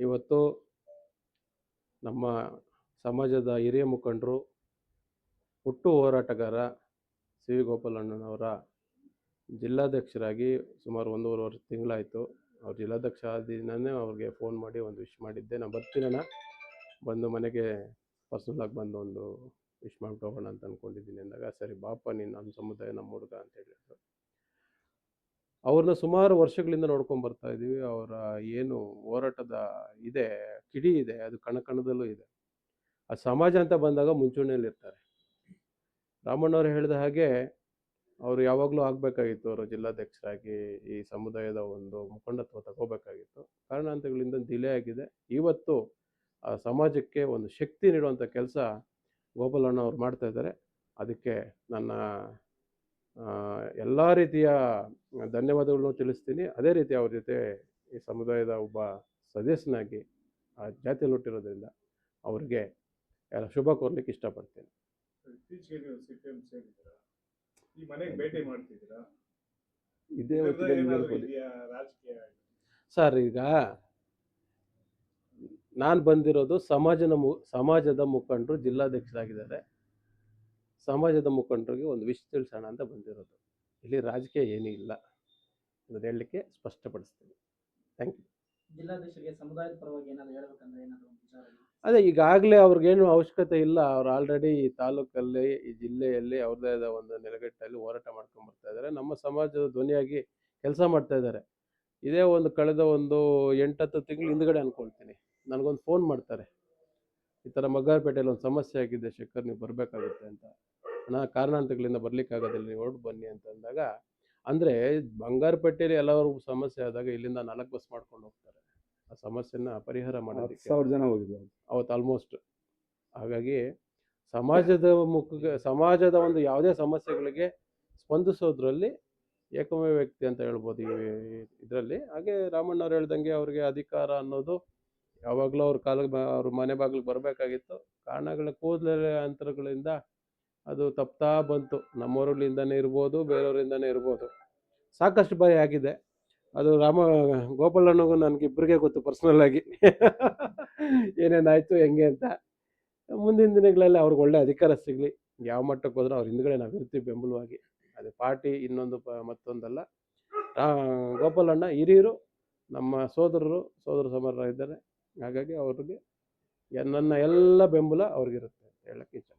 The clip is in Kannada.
ಇವತ್ತು ನಮ್ಮ ಸಮಾಜದ ಹಿರಿಯ ಮುಖಂಡರು, ಹುಟ್ಟು ಹೋರಾಟಗಾರ ಸಿ ವಿ ಗೋಪಾಲಣ್ಣನವರ ಜಿಲ್ಲಾಧ್ಯಕ್ಷರಾಗಿ ಸುಮಾರು ಒಂದೂವರೆ ವರ್ಷ, ತಿಂಗಳಾಯಿತು. ಅವ್ರು ಜಿಲ್ಲಾಧ್ಯಕ್ಷ ಆದ ದಿನವೇ ಅವ್ರಿಗೆ ಫೋನ್ ಮಾಡಿ ಒಂದು ವಿಶ್ ಮಾಡಿದ್ದೆ. ನಾನು ಬರ್ತೀನಣ್ಣ ಬಂದು ಮನೆಗೆ ಪರ್ಸನಲಾಗಿ ಬಂದು ಒಂದು ವಿಶ್ ಮಾಡಿ ಹೋಗೋಣ ಅಂತ ಅಂದ್ಕೊಂಡಿದ್ದೀನಿ ಅಂದಾಗ, ಸರಿ ಬಾಪ, ನೀನು ನಮ್ಮ ಸಮುದಾಯ ನಮ್ಮ ಹುಡುಗ ಅಂತ ಹೇಳಿದ್ರು. ಅವ್ರನ್ನ ಸುಮಾರು ವರ್ಷಗಳಿಂದ ನೋಡ್ಕೊಂಡು ಬರ್ತಾ ಇದ್ದೀವಿ ಅವರ ಏನು ಹೋರಾಟದ ಇದೆ, ಕಿಡಿ ಇದೆ, ಅದು ಕಣ ಕಣದಲ್ಲೂ ಇದೆ. ಆ ಸಮಾಜ ಅಂತ ಬಂದಾಗ ಮುಂಚೂಣಿಯಲ್ಲಿ ಇರ್ತಾರೆ. ರಾಮಣ್ಣವ್ರು ಹೇಳಿದ ಹಾಗೆ ಅವರು ಯಾವಾಗಲೂ ಆಗಬೇಕಾಗಿತ್ತು, ಅವರು ಜಿಲ್ಲಾಧ್ಯಕ್ಷರಾಗಿ ಈ ಸಮುದಾಯದ ಒಂದು ಮುಖಂಡತ್ವ ತಗೋಬೇಕಾಗಿತ್ತು. ಕಾರಣಾಂತಗಳಿಂದ ಡಿಲೇ ಆಗಿದೆ. ಇವತ್ತು ಆ ಸಮಾಜಕ್ಕೆ ಒಂದು ಶಕ್ತಿ ನೀಡುವಂಥ ಕೆಲಸ ಗೋಪಾಲಣ್ಣ ಅವ್ರು ಮಾಡ್ತಾ ಇದ್ದಾರೆ. ಅದಕ್ಕೆ ನನ್ನ ಎಲ್ಲ ರೀತಿಯ ಧನ್ಯವಾದಗಳನ್ನು ತಿಳಿಸ್ತೀನಿ. ಅದೇ ರೀತಿ ಅವ್ರ ಜೊತೆ ಈ ಸಮುದಾಯದ ಒಬ್ಬ ಸದಸ್ಯನಾಗಿ ಆ ಜಾತಿಯಲ್ಲಿ ಹುಟ್ಟಿರೋದ್ರಿಂದ ಅವ್ರಿಗೆ ಎಲ್ಲ ಶುಭ ಕೋರ್ಲಿಕ್ಕೆ ಇಷ್ಟಪಡ್ತೀನಿ. ಇದೇ ಸರ್ ಈಗ ನಾನು ಬಂದಿರೋದು ಸಮಾಜದ ಮು ಸಮಾಜದ ಮುಖಂಡರು ಜಿಲ್ಲಾಧ್ಯಕ್ಷರಾಗಿದ್ದಾರೆ. ಸಮಾಜದ ಮುಖಂಡರಿಗೆ ಒಂದು ವಿಷಯ ತಿಳಿಸೋಣ ಅಂತ ಬಂದಿರೋದು. ಇಲ್ಲಿ ರಾಜಕೀಯ ಏನೂ ಇಲ್ಲ ಅನ್ನೋದು ಹೇಳಲಿಕ್ಕೆ ಸ್ಪಷ್ಟಪಡಿಸ್ತೀನಿ. Thank you. ಜಿಲ್ಲಾಧ್ಯಕ್ಷರಿಗೆ ಸಮುದಾಯದ ಪರವಾಗಿ ಏನಾದರೂ ಹೇಳ್ಬೇಕಂದ್ರೆ? ಅದೇ ಈಗಾಗಲೇ ಅವ್ರಿಗೇನು ಅವಶ್ಯಕತೆ ಇಲ್ಲ. ಅವ್ರು ಆಲ್ರೆಡಿ ಈ ತಾಲೂಕಲ್ಲಿ ಈ ಜಿಲ್ಲೆಯಲ್ಲಿ ಅವ್ರದೇ ಆದ ಒಂದು ನೆಲೆಗಟ್ಟಲ್ಲಿ ಹೋರಾಟ ಮಾಡ್ಕೊಂಡು ಬರ್ತಾ ಇದ್ದಾರೆ. ನಮ್ಮ ಸಮಾಜದ ಧ್ವನಿಯಾಗಿ ಕೆಲಸ ಮಾಡ್ತಾ ಇದ್ದಾರೆ. ಇದೇ ಒಂದು ಕಳೆದ ಒಂದು ಎಂಟತ್ತು ತಿಂಗಳು ಹಿಂದ್ಗಡೆ ಅನ್ಕೊಳ್ತೀನಿ. ನನಗೊಂದು ಫೋನ್ ಮಾಡ್ತಾರೆ. ಈ ಥರ ಮಗ್ಗಾರಪೇಟೆಯಲ್ಲಿ ಒಂದು ಸಮಸ್ಯೆ ಆಗಿದೆ ಶೇಖರ್ ನೀವು ಬರಬೇಕಾಗುತ್ತೆ ಅಂತ. ಅಣ್ಣ ಕಾರಣಾಂತರಗಳಿಂದ ಬರ್ಲಿಕ್ಕಾಗೋದಿಲ್ಲ ನೀವು ಹೊರಟು ಬನ್ನಿ ಅಂತ ಅಂದಾಗ ಅಂದರೆ ಬಂಗಾರಪೇಟೆಯಲ್ಲಿ ಎಲ್ಲರೂ ಸಮಸ್ಯೆ ಆದಾಗ ಇಲ್ಲಿಂದ ನಾಲ್ಕು ಬಸ್ ಮಾಡ್ಕೊಂಡು ಹೋಗ್ತಾರೆ. ಆ ಸಮಸ್ಯೆನ ಪರಿಹಾರ ಮಾಡೋದಕ್ಕೆ. ಸಾವಿರ ಜನ ಹೋಗಿದ್ರು ಅವತ್ತು ಆಲ್ಮೋಸ್ಟ್ ಹಾಗಾಗಿ ಸಮಾಜದ ಮುಖ ಸಮಾಜದ ಒಂದು ಯಾವುದೇ ಸಮಸ್ಯೆಗಳಿಗೆ ಸ್ಪಂದಿಸೋದ್ರಲ್ಲಿ ಏಕಮೇ ವ್ಯಕ್ತಿ ಅಂತ ಹೇಳ್ಬೋದು ಈ ಇದರಲ್ಲಿ. ಹಾಗೆ ರಾಮಣ್ಣ ಅವ್ರು ಹೇಳ್ದಂಗೆ ಅವ್ರಿಗೆ ಅಧಿಕಾರ ಅನ್ನೋದು ಯಾವಾಗಲೂ ಅವ್ರ ಕಾಲ ಅವ್ರ ಮನೆ ಬಾಗಿಲಿಗೆ ಬರಬೇಕಾಗಿತ್ತು. ಕಾರಣಗಳ ಕೂದಲ ಅಂತರಗಳಿಂದ ಅದು ತಪ್ತಾ ಬಂತು. ನಮ್ಮೂರಲ್ಲಿಂದನೇ ಇರ್ಬೋದು, ಬೇರೆಯವರಿಂದನೇ ಇರ್ಬೋದು. ಸಾಕಷ್ಟು ಬಾರಿ ಆಗಿದೆ. ಅದು ರಾಮ ಗೋಪಾಲಣ್ಣಗೂ ನನಗಿಬ್ಬರಿಗೆ ಗೊತ್ತು ಪರ್ಸ್ನಲ್ಲಾಗಿ ಏನೇನಾಯಿತು ಹೆಂಗೆ ಅಂತ. ಮುಂದಿನ ದಿನಗಳಲ್ಲಿ ಅವ್ರಿಗೆ ಒಳ್ಳೆ ಅಧಿಕಾರ ಸಿಗಲಿ. ಯಾವ ಮಟ್ಟಕ್ಕೆ ಹೋದ್ರೂ ಅವ್ರ ಹಿಂದ್ಗಡೆ ನಾವು ಇರ್ತೀವಿ ಬೆಂಬಲವಾಗಿ. ಅದೇ ಪಾರ್ಟಿ ಇನ್ನೊಂದು ಪ, ಮತ್ತೊಂದಲ್ಲ. ಗೋಪಾಲಣ್ಣ ಹಿರಿಯರು, ನಮ್ಮ ಸೋದರರು, ಸೋದರ ಸಮರ ಇದ್ದಾರೆ. ಹಾಗಾಗಿ ಅವ್ರಿಗೆ ನನ್ನ ಎಲ್ಲ ಬೆಂಬಲ ಅವ್ರಿಗಿರುತ್ತೆ ಹೇಳಕ್ಕೆ ಇಷ್ಟ